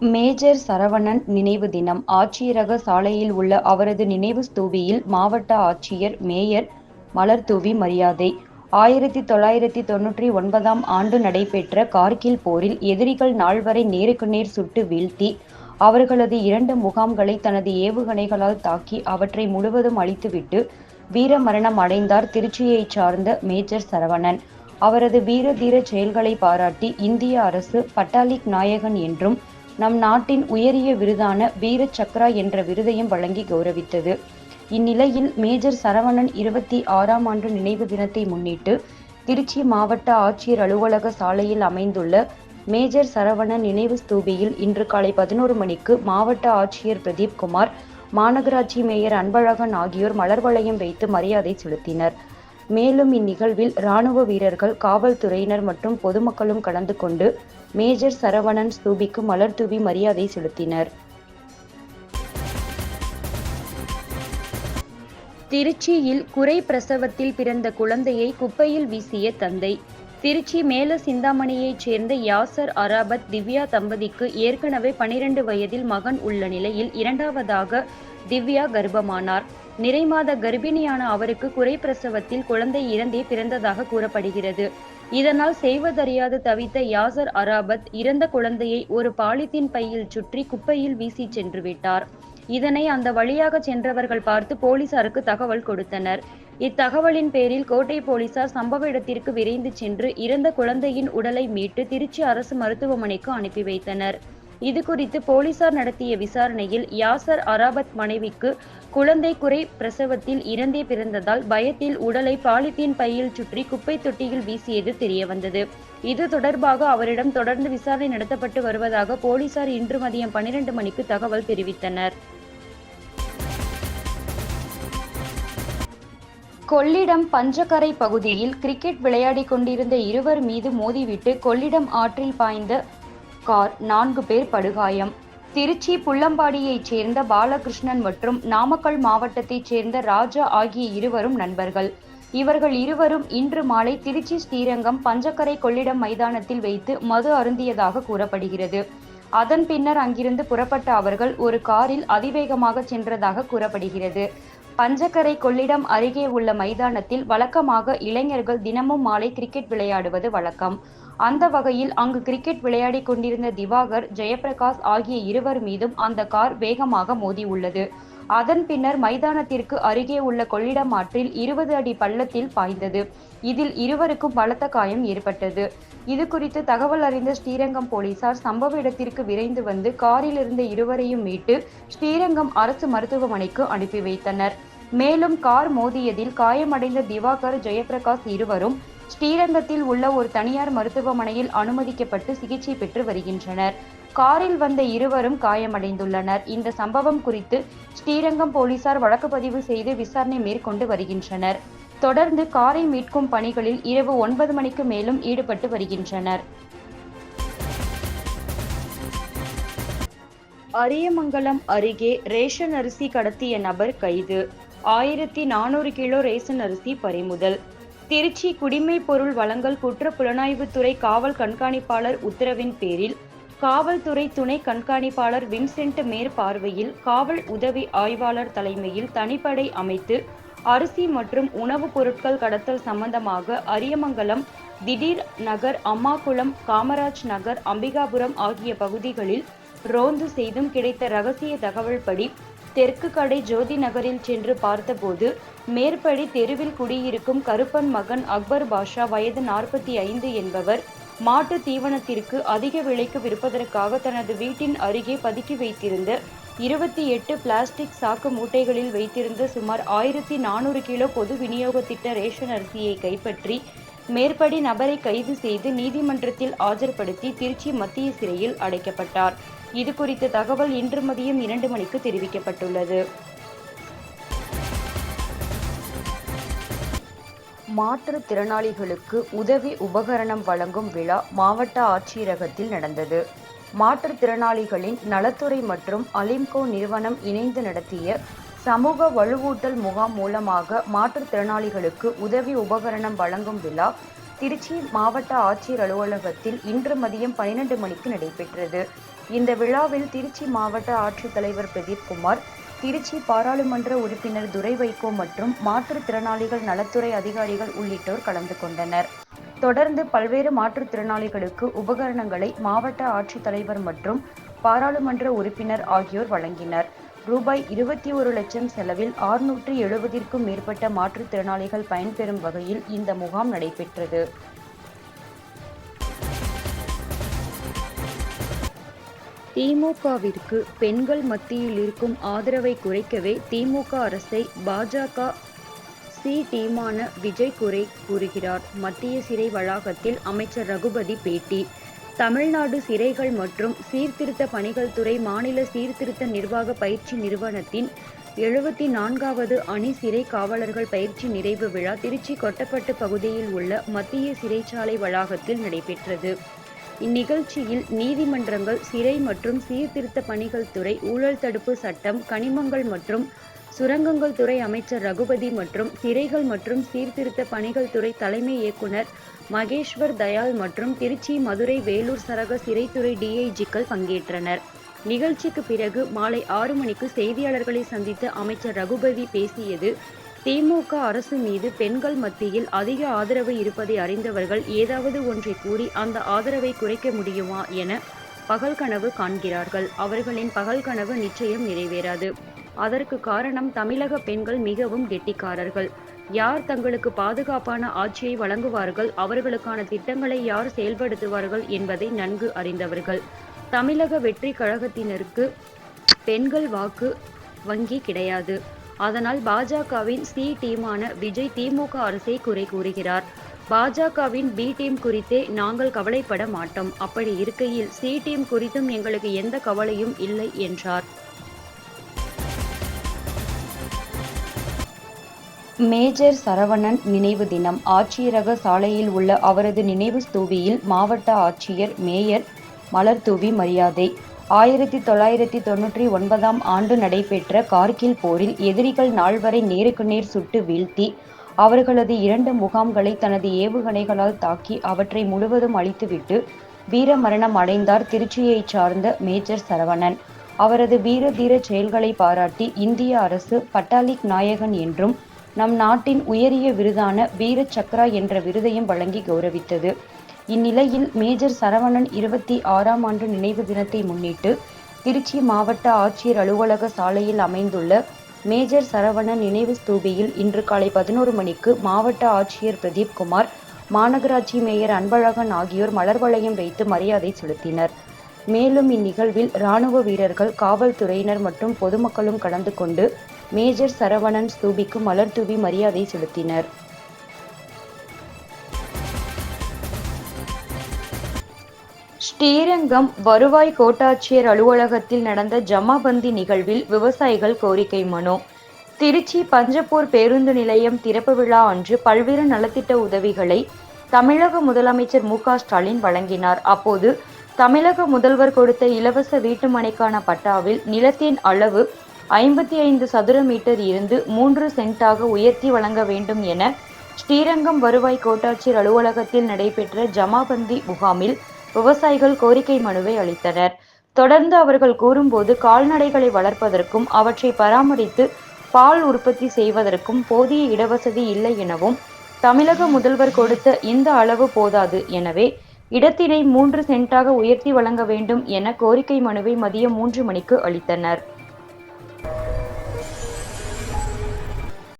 Major Saravanan நினைவு தினம். ஆட்சியரக சாலையில் உள்ள அவரது நினைவு ஸ்தூபியில் மாவட்ட ஆட்சியர் மேயர் மலர்தூவி மரியாதை. ஆயிரத்தி தொள்ளாயிரத்தி தொண்ணூற்றி ஒன்பதாம் ஆண்டு நடைபெற்ற கார்கில் போரில் எதிரிகள் நால்வரை நேருக்கு நேர் சுட்டு வீழ்த்தி அவர்களது இரண்டு முகாம்களை தனது ஏவுகணைகளால் தாக்கி அவற்றை முழுவதும் அழித்துவிட்டு வீரமரணம் அடைந்தார் திருச்சியைச் சார்ந்த மேஜர் சரவணன். அவரது வீர தீர செயல்களை பாராட்டி இந்திய அரசு பட்டாலிக் நாயகன் என்றும் நம் நாட்டின் உயரிய விருதான வீர சக்ரா என்ற விருதையும் வழங்கி கௌரவித்தது. இந்நிலையில் மேஜர் சரவணன் இருபத்தி ஆறாம் ஆண்டு நினைவு தினத்தை முன்னிட்டு திருச்சி மாவட்ட ஆட்சியர் அலுவலக சாலையில் அமைந்துள்ள மேஜர் சரவணன் நினைவு ஸ்தூபியில் இன்று காலை பதினோரு மணிக்கு மாவட்ட ஆட்சியர் பிரதீப் குமார் மாநகராட்சி மேயர் அன்பழகன் ஆகியோர் மலர் வளையம் வைத்து மரியாதை செலுத்தினர். மேலும் இந்நிகழ்வில் ராணுவ வீரர்கள் காவல்துறையினர் மற்றும் பொதுமக்களும் கலந்து கொண்டு மேஜர் சரவணன் ஸ்தூபிக்கு மலர் தூவி மரியாதை செலுத்தினர். திருச்சியில் குறை பிரசவத்தில் பிறந்த குழந்தையை குப்பையில் வீசிய தந்தை. திருச்சி மேல சிந்தாமணியைச் சேர்ந்த யாசர் அராபத் திவ்யா தம்பதிக்கு ஏற்கனவே பனிரெண்டு வயதில் மகன் உள்ள நிலையில் இரண்டாவதாக திவ்யா கர்ப்பமானார். நிறைமாத கர்ப்பிணியான அவருக்கு குறை பிரசவத்தில் குழந்தை இறந்தே பிறந்ததாக கூறப்படுகிறது. இதனால் செய்வதறியாது தவித்த யாசர் அராபத் இறந்த குழந்தையை ஒரு பாலித்தீன் பையில் சுற்றி குப்பையில் வீசி சென்று விட்டார். இதனை அந்த வழியாக சென்றவர்கள் பார்த்து போலீசாருக்கு தகவல் கொடுத்தனர். இத்தகவலின் பேரில் கோட்டை போலீசார் சம்பவ இடத்திற்கு விரைந்து சென்று இறந்த குழந்தையின் உடலை மீட்டு திருச்சி அரசு மருத்துவமனைக்கு அனுப்பி வைத்தனர். இது குறித்து போலீசார் நடத்திய விசாரணையில் யாசர் அராபத் மனைவிக்கு குழந்தை குறை பிரசவத்தில் இறந்தே பிறந்ததால் பயத்தில் உடலை பாலித்தீன் பையில் சுற்றி குப்பை தொட்டியில் வீசியது தெரியவந்தது. இது தொடர்பாக அவரிடம் தொடர்ந்து விசாரணை நடத்தப்பட்டு வருவதாக போலீசார் இன்று மதியம் பனிரெண்டு மணிக்கு தகவல் தெரிவித்தனர். கொள்ளிடம் பஞ்சக்கரை பகுதியில் கிரிக்கெட் விளையாடிக் கொண்டிருந்த இருவர் மீது மோதிவிட்டு கொள்ளிடம் ஆற்றில் பாய்ந்த கார் நான்கு பேர் படுகாயம். திருச்சி புள்ளம்பாடியைச் சேர்ந்த பாலகிருஷ்ணன் மற்றும் நாமக்கல் மாவட்டத்தைச் சேர்ந்த ராஜா ஆகிய இருவரும் நண்பர்கள். இவர்கள் இருவரும் இன்று மாலை திருச்சி ஸ்ரீரங்கம் பஞ்சக்கரை கொள்ளிடம் மைதானத்தில் வைத்து மது அருந்தியதாக கூறப்படுகிறது. அதன் பின்னர் அங்கிருந்து புறப்பட்ட அவர்கள் ஒரு காரில் அதிவேகமாக சென்றதாக கூறப்படுகிறது. பஞ்சக்கரை கொள்ளிடம் அருகே உள்ள மைதானத்தில் வழக்கமாக இளைஞர்கள் தினமும் மாலை கிரிக்கெட் விளையாடுவது வழக்கம். அந்த வகையில் அங்கு கிரிக்கெட் விளையாடி கொண்டிருந்த திவாகர் ஜெயபிரகாஷ் ஆகிய இருவர் மீதும் அந்த கார் வேகமாக மோதியுள்ளது. அதன் பின்னர் மைதானத்திற்கு அருகே உள்ள கொள்ளிடம் ஆற்றில் இருபது அடி பள்ளத்தில் பாய்ந்தது. இதில் இருவருக்கும் பலத்த காயம் ஏற்பட்டது. இது குறித்து தகவல் அறிந்த ஸ்ரீரங்கம் போலீசார் சம்பவ இடத்திற்கு விரைந்து வந்து காரில் இருந்த இருவரையும் மீட்டு ஸ்ரீரங்கம் அரசு மருத்துவமனைக்கு அனுப்பி வைத்தனர். மேலும் கார் மோதியதில் காயமடைந்த திவாகர் ஜெயபிரகாஷ் இருவரும் ஸ்ரீரங்கத்தில் உள்ள ஒரு தனியார் மருத்துவமனையில் அனுமதிக்கப்பட்டு சிகிச்சை பெற்று வருகின்றனர். காரில் வந்த இருவரும் காயமடைந்துள்ளனர். இந்த சம்பவம் குறித்து ஸ்ரீரங்கம் போலீசார் வழக்கு பதிவு செய்து விசாரணை மேற்கொண்டு வருகின்றனர். தொடர்ந்து காரை மீட்கும் பணிகளில் இரவு ஒன்பது மணிக்கு மேலும் ஈடுபட்டு வருகின்றனர். அரியமங்கலம் அருகே ரேஷன் அரிசி கடத்திய நபர் கைது. ஆயிரத்தி நானூறு கிலோ ரேஷன் அரிசி பறிமுதல். திருச்சி குடிமை பொருள் வழங்கல் குற்ற புலனாய்வுத்துறை காவல் கண்காணிப்பாளர் உத்தரவின் பேரில் காவல்துறை துணை கண்காணிப்பாளர் வின்சென்ட் மேற்பார்வையில் காவல் உதவி ஆய்வாளர் தலைமையில் தனிப்படை அமைத்து அரிசி மற்றும் உணவுப் பொருட்கள் கடத்தல் சம்பந்தமாக அரியமங்கலம் திடீர் நகர் அம்மாக்குளம் காமராஜ் நகர் அம்பிகாபுரம் ஆகிய பகுதிகளில் ரோந்து செய்தும் கிடைத்த ரகசிய தகவல்படி தெற்கு கடை ஜோதி நகரில் சென்று பார்த்தபோது மேற்படி தெருவில் குடியிருக்கும் கருப்பன் மகன் அக்பர் பாஷா வயது நாற்பத்தி ஐந்து என்பவர் மாட்டு தீவனத்திற்கு அதிக விலைக்கு விற்பதற்காக தனது வீட்டின் அருகே பதுக்கி வைத்திருந்த இருபத்தி எட்டு பிளாஸ்டிக் சாக்கு மூட்டைகளில் வைத்திருந்த சுமார் ஆயிரத்தி நானூறு கிலோ பொது விநியோக திட்ட ரேஷன் அரிசியை கைப்பற்றி மேற்படி நபரை கைது செய்து நீதிமன்றத்தில் ஆஜர்படுத்தி திருச்சி மத்திய சிறையில் அடைக்கப்பட்டார். இது குறித்த தகவல் இன்று மதியம் இரண்டு மணிக்கு தெரிவிக்கப்பட்டுள்ளது. மாற்றுத்திறனாளிகளுக்கு உதவி உபகரணம் வழங்கும் விழா மாவட்ட ஆட்சியரகத்தில் நடந்தது. மாற்றுத்திறனாளிகளின் நலத்துறை மற்றும் அலிம்கோ நிறுவனம் இணைந்து நடத்திய சமூக வலுவூட்டல் முகாம் மூலமாக மாற்றுத்திறனாளிகளுக்கு உதவி உபகரணம் வழங்கும் விழா திருச்சி மாவட்ட ஆட்சியர் அலுவலகத்தில் இன்று மதியம் பனிரெண்டு மணிக்கு நடைபெற்றது. இந்த விழாவில் திருச்சி மாவட்ட ஆட்சித்தலைவர் பிரதீப்குமார் திருச்சி பாராளுமன்ற உறுப்பினர் துரை வைகோ மற்றும் மாற்றுத்திறனாளிகள் நலத்துறை அதிகாரிகள் உள்ளிட்டோர் கலந்து கொண்டனர். தொடர்ந்து பல்வேறு மாற்றுத்திறனாளிகளுக்கு உபகரணங்களை மாவட்ட ஆட்சித்தலைவர் மற்றும் பாராளுமன்ற உறுப்பினர் ஆகியோர் வழங்கினர். ரூபாய் இருபத்தி ஒரு லட்சம் செலவில் ஆறுநூற்று எழுபதிற்கும் மேற்பட்ட மாற்றுத்திறனாளிகள் பயன்பெறும் வகையில் இந்த முகாம் நடைபெற்றது. திமுகவிற்கு பெண்கள் மத்தியில் இருக்கும் ஆதரவை குறைக்கவே திமுக அரசை பாஜக சி டீமான விஜய் குறை கூறுகிறார். மத்திய சிறை வளாகத்தில் அமைச்சர் ரகுபதி பேட்டி. தமிழ்நாடு சிறைகள் மற்றும் சீர்திருத்த பணிகள் துறை மாநில சீர்திருத்த நிர்வாக பயிற்சி நிறுவனத்தின் எழுபத்தி நான்காவது அணி சிறை காவலர்கள் பயிற்சி நிறைவு விழா திருச்சி கொட்டப்பட்டு பகுதியில் உள்ள மத்திய சிறைச்சாலை வளாகத்தில் நடைபெற்றது. இந்நிகழ்ச்சியில் நீதிமன்றங்கள் சிறை மற்றும் சீர்திருத்த பணிகள் துறை ஊழல் தடுப்பு சட்டம் கனிமங்கள் மற்றும் சுரங்கங்கள் துறை அமைச்சர் ரகுபதி மற்றும் சிறைகள் மற்றும் சீர்திருத்த பணிகள் துறை தலைமை இயக்குனர் மகேஸ்வர் தயாள் மற்றும் திருச்சி மதுரை வேலூர் சரக சிறைத்துறை டிஐஜிக்கள் பங்கேற்றனர். நிகழ்ச்சிக்கு பிறகு மாலை ஆறு மணிக்கு செய்தியாளர்களை சந்தித்த அமைச்சர் ரகுபதி பேசியது திமுக அரசு மீது பெண்கள் மத்தியில் அதிக ஆதரவு இருப்பதை அறிந்தவர்கள் ஏதாவது ஒன்றை கூறி அந்த ஆதரவை குறைக்க முடியுமா என பகல் கனவு காண்கிறார்கள். அவர்களின் பகல் கனவு நிச்சயம் நிறைவேறாது. அதற்கு காரணம் தமிழக பெண்கள் மிகவும் கெட்டிக்காரர்கள். யார் தங்களுக்கு பாதுகாப்பான ஆட்சியை வழங்குவார்கள்? அவர்களுக்கான திட்டங்களை யார் செயல்படுத்துவார்கள் என்பதை நன்கு அறிந்தவர்கள். தமிழக வெற்றி கழகத்தினருக்கு பெண்கள் வாக்கு வங்கி கிடையாது. அதனால் பாஜகவின் சி டீமான விஜய் திமுக அரசை குறை கூறுகிறார். பாஜகவின் பி டீம் குறித்தே நாங்கள் கவலைப்பட மாட்டோம். அப்படி இருக்கையில் சி டீம் குறித்தும் எங்களுக்கு எந்த கவலையும் இல்லை என்றார். மேஜர் சரவணன் நினைவு தினம். ஆட்சியரக சாலையில் உள்ள அவரது நினைவு ஸ்தூபியில் மாவட்ட ஆட்சியர் மேயர் மலர் தூவி மரியாதை ஆயிரத்தி தொள்ளாயிரத்தி தொன்னூற்றி ஒன்பதாம் ஆண்டு நடைபெற்ற கார்கில் போரில் எதிரிகள் நால்வரை நேருக்கு நேர் சுட்டு வீழ்த்தி அவர்களது இரண்டு முகாம்களை தனது ஏவுகணைகளால் தாக்கி அவற்றை முழுவதும் அழித்துவிட்டு வீர மரணம் அடைந்தார் திருச்சியைச் சார்ந்த மேஜர் சரவணன். அவரது வீர தீர செயல்களை பாராட்டி இந்திய அரசு பட்டாலிக் நாயகன் என்றும் நம் நாட்டின் உயரிய விருதான வீர சக்ரா என்ற விருதையும் வழங்கி கௌரவித்தது. இந்நிலையில் மேஜர் சரவணன் இருபத்தி ஆறாம் ஆண்டு நினைவு தினத்தை முன்னிட்டு திருச்சி மாவட்ட ஆட்சியர் அலுவலக சாலையில் அமைந்துள்ள மேஜர் சரவணன் நினைவு ஸ்தூபியில் இன்று காலை பதினோரு மணிக்கு மாவட்ட ஆட்சியர் பிரதீப் குமார் மாநகராட்சி மேயர் அன்பழகன் ஆகியோர் மலர் வளையம் வைத்து மரியாதை செலுத்தினர். மேலும் இந்நிகழ்வில் இராணுவ வீரர்கள் காவல்துறையினர் மற்றும் பொதுமக்களும் கலந்து கொண்டு மேஜர் சரவணன் ஸ்தூபிக்கு மலர் தூவி மரியாதை செலுத்தினர். ஸ்ரீரங்கம் வருவாய் கோட்டாட்சியர் அலுவலகத்தில் நடந்த ஜமாபந்தி நிகழ்வில் விவசாயிகள் கோரிக்கை மனு. திருச்சி பஞ்சப்பூர் பேருந்து நிலையம் திறப்பு விழா அன்று பல்வேறு நலத்திட்ட உதவிகளை தமிழக முதலமைச்சர் மு ஸ்டாலின் வழங்கினார். அப்போது தமிழக முதல்வர் கொடுத்த இலவச வீட்டுமனைக்கான பட்டாவில் நிலத்தின் அளவு ஐம்பத்தி ஐந்து சதுர மீட்டர் இருந்து மூன்று சென்டாக உயர்த்தி வழங்க வேண்டும் என ஸ்ரீரங்கம் வருவாய் கோட்டாட்சியர் அலுவலகத்தில் நடைபெற்ற ஜமாபந்தி முகாமில் விவசாயிகள் கோரிக்கை மனுவை அளித்தனர். தொடர்ந்து அவர்கள் கூறும்போது கால்நடைகளை வளர்ப்பதற்கும் அவற்றை பராமரித்து பால் உற்பத்தி செய்வதற்கும் போதிய இடவசதி இல்லை எனவும் தமிழக முதல்வர் கொடுத்த இந்த அளவு போதாது எனவே இடத்தினை மூன்று சென்டாக உயர்த்தி வழங்க வேண்டும் என கோரிக்கை மனுவை மதியம் மூன்று மணிக்கு அளித்தனர்.